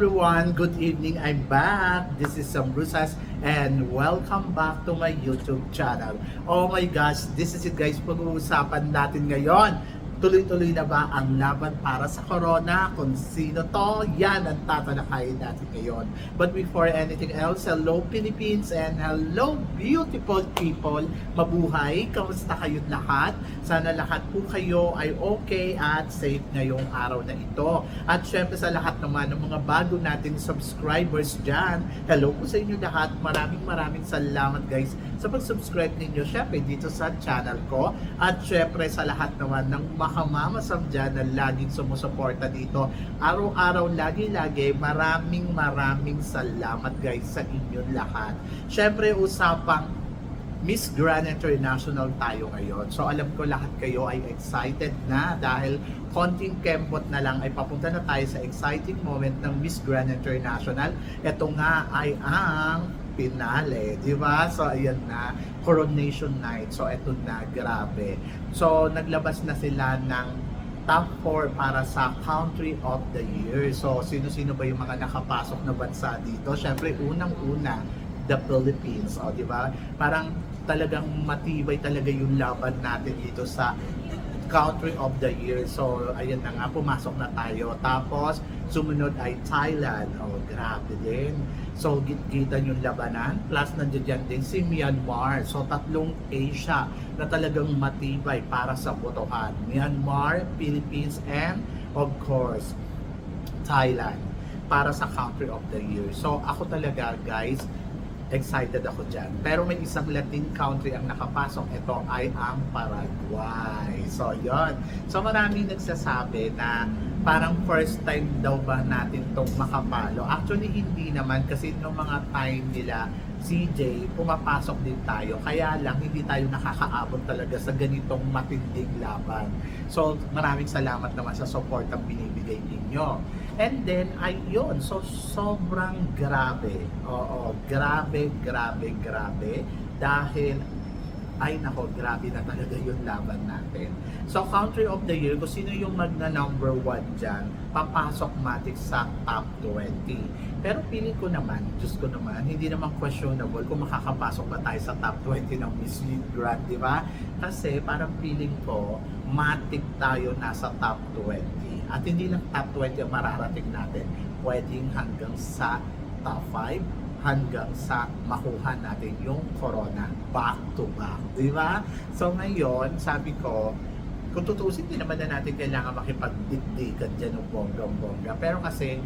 Everyone, good evening. I'm back. This is Sam Rusas and welcome back to my YouTube channel. Oh my gosh, this is it guys. Pag-uusapan natin ngayon. Tuloy-tuloy na ba ang laban para sa corona? Kung sino to, yan ang tatalakayin natin ngayon. But before anything else, hello Philippines and hello beautiful people. Mabuhay, kamusta kayong lahat? Sana lahat po kayo ay okay at safe ngayong araw na ito. At syempre sa lahat naman ng mga bago nating subscribers dyan, hello po sa inyo lahat. Maraming maraming salamat guys sa pag-subscribe ninyo syempre dito sa channel ko. At syempre sa lahat naman ng makamamasam dyan na laging sumusuporta dito. Araw-araw, lagi-lagi, maraming maraming salamat guys sa inyong lahat. Syempre usapang Miss Grand International tayo ngayon. So alam ko lahat kayo ay excited na dahil konting kempot na lang ay papunta na tayo sa exciting moment ng Miss Grand International. Ito nga ay ang finale, di ba? So ayan na, coronation night. So ito na, grabe. So naglabas na sila ng top 4 para sa Country of the Year. So sino-sino ba yung mga nakapasok na bansa dito? Syempre unang-una, the Philippines, o di ba? Parang talagang matibay talaga yung laban natin dito sa Country of the Year. So, ayan na nga, pumasok na tayo. Tapos, sumunod ay Thailand. Oh, grabe din. So, gitgitan yung labanan. Plus, nandiyan dyan din si Myanmar. So, tatlong Asia na talagang matibay para sa botohan. Myanmar, Philippines, and of course, Thailand para sa Country of the Year. So, ako talaga, guys, excited ako dyan. Pero may isang Latin country ang nakapasok. Ito ay ang Paraguay. So, yon. So, marami nagsasabi na parang first time daw ba natin itong makapalo. Actually, hindi naman kasi nung mga time nila, CJ, pumapasok din tayo. Kaya lang, hindi tayo nakakaabot talaga sa ganitong matinding laban. So, maraming salamat naman sa support ang binibigay ninyo. And then, ayun, so sobrang grabe. Oo, grabe, grabe, grabe. Dahil, ay nako, grabe na talaga yung laban natin. So, Country of the Year, kung sino yung magna number one dyan, papasok matik sa top 20. Pero feeling ko naman, Diyos ko naman, hindi naman questionable kung makakapasok ba tayo sa top 20 ng Miss Grand, di ba? Kasi parang feeling ko, matik tayo nasa top 20. At hindi lang top 20 ang mararating natin, pwedeng hanggang sa top 5 hanggang sa makuha natin yung corona back to back. Di ba? So ngayon, sabi ko, kung tutusin, din naman na natin kailangan makipagdikdikan dyan ng bonggang-bongga. Pero kasi,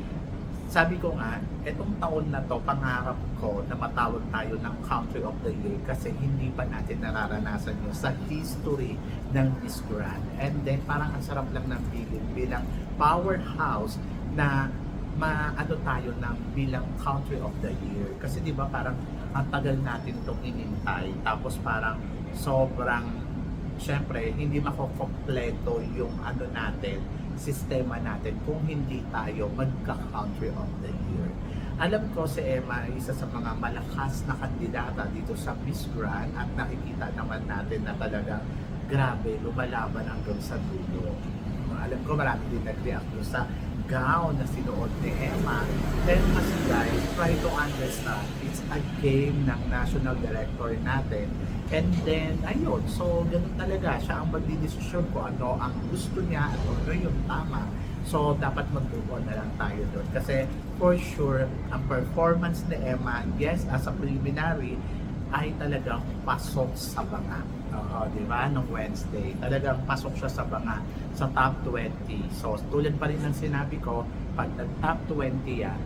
sabi ko nga, etong taon na to, pangarap ko na matawag tayo ng Country of the Year kasi hindi pa natin nararanasan yun sa history ng Miss Grand. And then, parang ang sarap lang ng feeling bilang powerhouse na maano tayo ng bilang country of the year. Kasi 'di ba parang ang tagal natin itong inintay tapos parang sobrang syempre hindi makokompleto yung ano natin, sistema natin kung hindi tayo magka-country of the year. Alam ko si Emma isa sa mga malakas na kandidata dito sa Miss Grand at nakikita naman natin na talaga grabe, lumalaban hanggang sa dulo. Alam ko marami din nag-react sa gown na sinuot ni Emma. Then kasi guys, try to understand, it's a game ng national director natin. And then, ayun, so ganun talaga, siya ang magdidesisyon kung ano ang gusto niya at ano yung tama. So, dapat mag-move na lang tayo doon. Kasi, for sure, ang performance ni Emma, yes, as a preliminary, ay talagang pasok sa banga. Oo, di ba? Nung Wednesday. Talagang pasok siya sa banga sa top 20. So, tulad pa rin ng sinabi ko, pag nag-top 20 yan,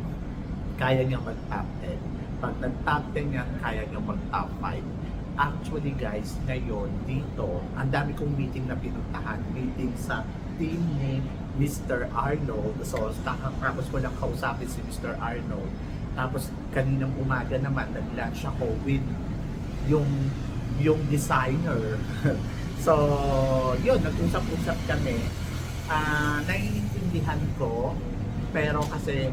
kaya niya mag-top 10. Pag nag-top 10 yan, kaya niya mag-top 5. Actually guys, ngayon dito, ang dami kong meeting na pinuntahan. Meeting sa team ni Mr. Arnold. So, tapos ko lang kausapin si Mr. Arnold. Tapos kaninang umaga naman, nag-lunch ako with yung yung designer. so, yun, nag-usap-usap kami. Ah, naiintindihan ko, pero kasi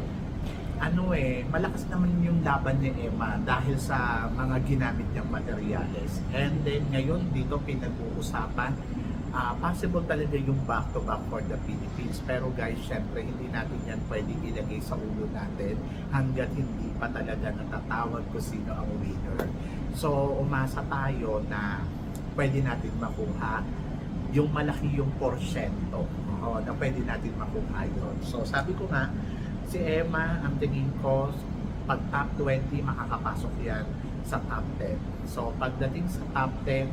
ano eh, malakas naman yung laban ni Emma dahil sa mga ginamit niyang materyales. And then ngayon dito pinag-uusapan ah, possible talaga yung back-to-back for the Philippines. Pero guys, syempre, hindi natin yan pwedeng ilagay sa ulo natin hanggat hindi pa talaga natatawag kung sino ang winner. So, umasa tayo na pwede natin makuha yung malaki yung porsyento Oo, na pwede natin makuha yun. So, sabi ko nga, si Emma, ang tingin ko, pag top 20, makakapasok yan sa top 10. So, pagdating sa top 10,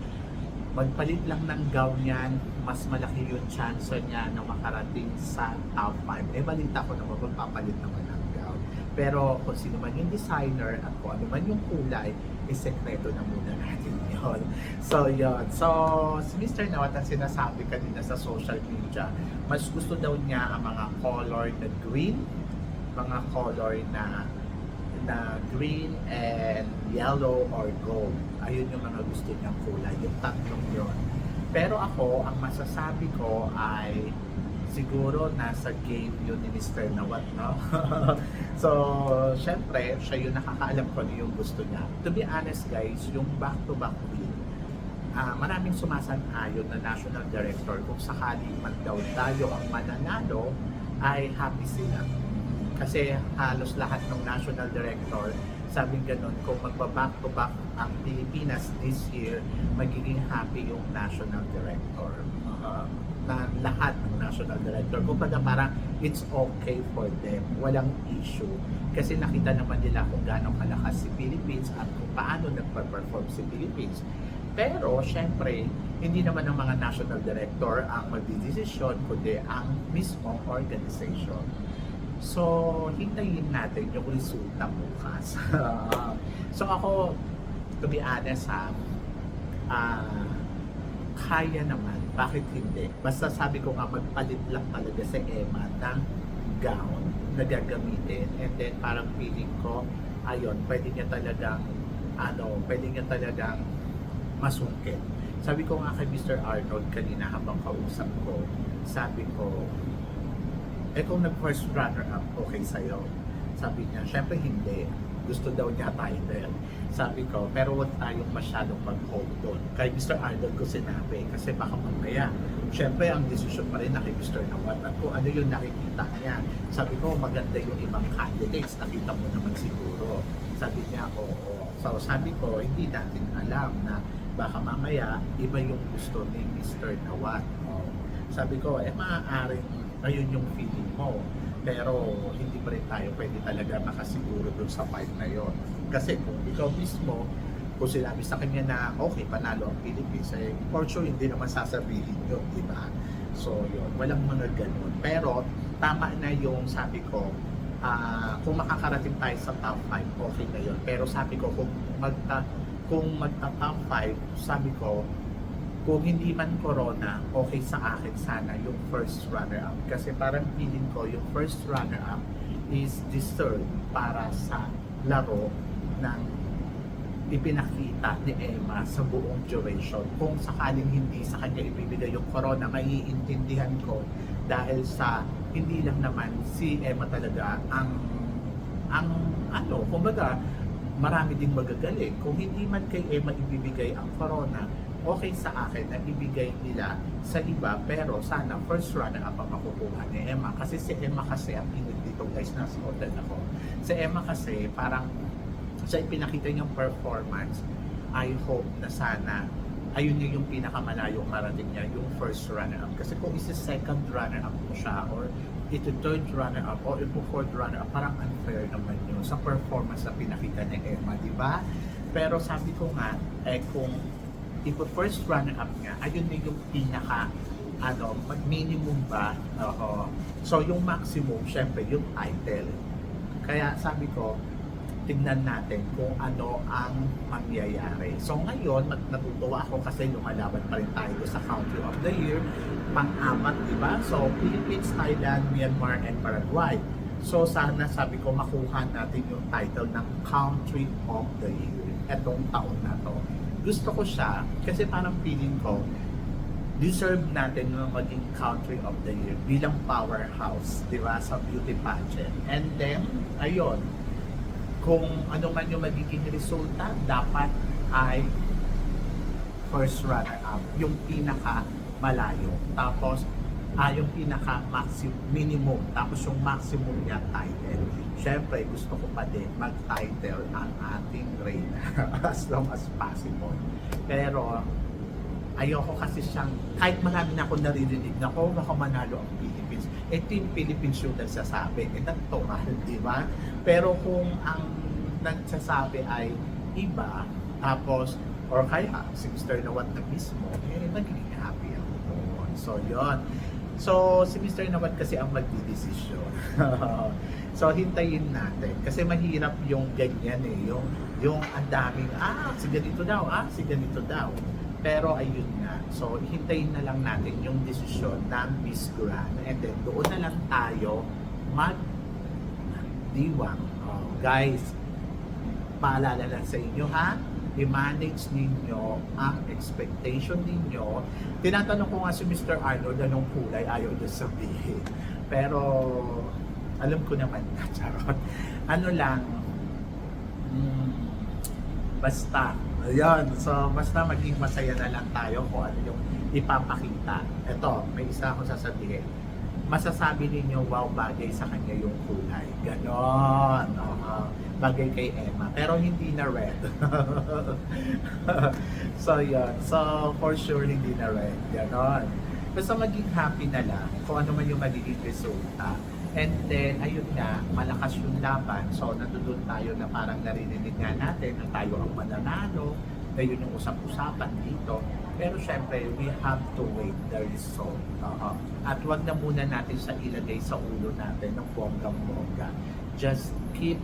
magpalit lang ng gown yan, mas malaki yung chance niya na makarating sa top 5. Eh, balita ko naman magpapalit naman ng gown. Pero kung sino man yung designer at kung ano man yung kulay, is sekreto na muna natin yon. So, yon. So, si Mr. Nawat ang sinasabi kanina sa social media, mas gusto daw niya ang mga color na green, mga color na na green and yellow or gold. Ayun yung mga gusto niyang kulay, yung tatlong yon. Pero ako, ang masasabi ko ay siguro nasa game yun ni Mr. Nawat, no? so, syempre, siya yung nakakaalam ko ano yung gusto niya. To be honest guys, yung back-to-back win, ah maraming sumasan-ayon na national director kung sakali man daw tayo ang mananalo ay happy sila. Kasi halos lahat ng national director sabing ganun, kung magpa-back to back ang Pilipinas this year, magiging happy yung national director. Uh, na lahat ng national director. Kumbaga parang it's okay for them. Walang issue. Kasi nakita naman nila kung gaano kalakas si Philippines at kung paano nagpa-perform si Philippines. Pero, syempre, hindi naman ang mga national director ang magdidesisyon, kundi ang mismong organization. So, hintayin natin yung resulta bukas. so, ako, to be honest ha, ah, kaya naman. Bakit hindi? Basta sabi ko nga, magpalit lang talaga sa Emma ng gown na gagamitin. And then, parang feeling ko, ayun, pwede niya talagang, ano, pwede niya talagang masungkit. Sabi ko nga kay Mr. Arnold kanina habang kausap ko, sabi ko, eh kung nag-first runner-up, okay sa'yo. Sabi niya, syempre hindi. Gusto daw niya title. Sabi ko, pero huwag tayong masyadong mag-hold doon. Kay Mr. Arnold ko sinabi, kasi baka mamaya, syempre ang decision pa rin na kay Mr. Nawat at kung ano yung nakikita niya. Sabi ko, maganda yung ibang candidates, nakita mo naman siguro. Sabi niya, oo. So sabi ko, hindi natin alam na baka mamaya iba yung gusto ni Mr. Nawat. Sabi ko, eh maaaring ayun yung feeling mo. Pero hindi pa rin tayo pwede talaga makasiguro dun sa fight na yon. Kasi kung ikaw mismo, kung sinabi sa kanya na okay, panalo ang Philippines, eh, for sure hindi naman sasabihin yun, di ba? So yun, walang mga ganun. Pero tama na yung sabi ko, ah, kung makakarating tayo sa top 5, okay na yun. Pero sabi ko, kung magta kung magta top 5, sabi ko, kung hindi man corona, okay sa akin sana yung first runner-up. Kasi parang feeling ko yung first runner-up is deserved para sa laro ng ipinakita ni Emma sa buong duration. Kung sakaling hindi sa kanya ibibigay yung corona, maiintindihan ko dahil sa hindi lang naman si Emma talaga ang ang ano, kumbaga marami ding magagaling. Kung hindi man kay Emma ibibigay ang corona, okay sa akin na ibigay nila sa iba pero sana first runner up ang makukuha ni Emma. Kasi si Emma kasi ang init dito guys. Nasa hotel ako. Si Emma kasi parang sa ipinakita niyang performance. I hope na sana ayun yung, yung pinakamalayong marating niya yung first runner up. Kasi kung isa second runner up mo siya or ito third runner up o ito fourth runner up parang unfair naman yun sa performance na pinakita ni Emma di ba? Pero sabi ko nga eh kung ipo first runner up nga, ayun na yung pinaka ano, mag- minimum ba? Oo. So yung maximum, syempre yung title. Kaya sabi ko, tignan natin kung ano ang mangyayari. So ngayon, nat- natutuwa ako kasi lumalaban pa rin tayo sa Country of the Year, pang-apat, di ba? So Philippines, Thailand, Myanmar, and Paraguay. So sana sabi ko makuha natin yung title ng Country of the Year etong taon na to gusto ko siya kasi parang feeling ko deserve natin na maging country of the year bilang powerhouse, di ba, sa beauty pageant. And then, ayun, kung ano man yung magiging resulta, dapat ay first runner-up, yung pinaka malayo. Tapos, ah, yung pinaka maximum minimum. Tapos yung maximum niya title. Syempre gusto ko pa din mag-title ang ating reyna as long as possible. Pero ayoko kasi siyang kahit marami na ako naririnig na ko baka manalo ang Philippines. Ito yung Philippines yung nagsasabi. Eh natural di ba? Pero kung ang nagsasabi ay iba tapos or kaya si Mr. Nawat na mismo eh magiging happy ako doon. so yon So, si Mr. Nawat kasi ang magdidesisyon. so, hintayin natin. Kasi mahirap yung ganyan eh. Yung, yung ang daming, ah, si ganito daw, ah, si ganito daw. Pero ayun nga. So, hintayin na lang natin yung desisyon ng Miss Grand. And then, doon na lang tayo mag diwang. Oh, guys, paalala lang sa inyo ha, i-manage ninyo ang expectation ninyo. Tinatanong ko nga si Mr. Arnold anong kulay ayaw niya sabihin. Pero alam ko naman na, charot. Ano lang, mm, basta. Ayan, so basta maging masaya na lang tayo kung ano yung ipapakita. Ito, may isa akong sasabihin. Masasabi ninyo, wow, bagay sa kanya yung kulay. Ganon. Oo bagay kay Emma. Pero hindi na red. so, yun. So, for sure, hindi na red. Ganon. Basta maging happy na lang kung ano man yung magiging resulta. And then, ayun nga, malakas yung laban. So, nandun tayo na parang narinig nga natin na tayo ang mananalo. Na yun yung usap-usapan dito. Pero syempre, we have to wait the result. Oo. At wag na muna natin sa ilagay sa ulo natin ng bonggang-bongga. Just keep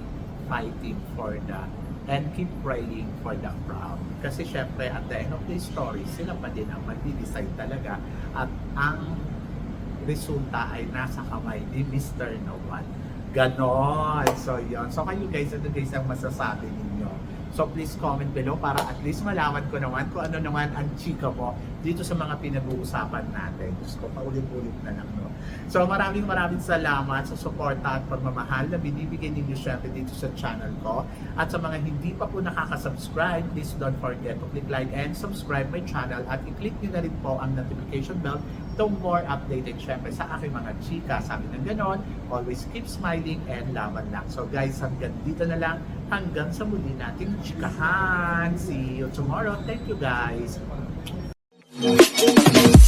fighting for the and keep praying for the crowd. Kasi syempre, at the end of the story, sila pa din ang magdi-decide talaga at ang resulta ay nasa kamay ni Mr. Nawal. Ganon. So, yun. So, kayo guys, ano guys ang masasabi ninyo? So, please comment below para at least malaman ko naman kung ano naman ang chika mo dito sa mga pinag-uusapan natin. Diyos ko, paulit-ulit na lang, no? So, maraming maraming salamat sa suporta at pagmamahal na binibigay ninyo syempre dito sa channel ko. At sa mga hindi pa po nakaka-subscribe, please don't forget to click like and subscribe my channel at i-click nyo na rin po ang notification bell to more updated syempre sa aking mga chika. Sabi ng ganon, always keep smiling and laban lang. So guys, hanggang dito na lang. Hanggang sa muli nating chikahan. See you tomorrow. Thank you guys. Thank you.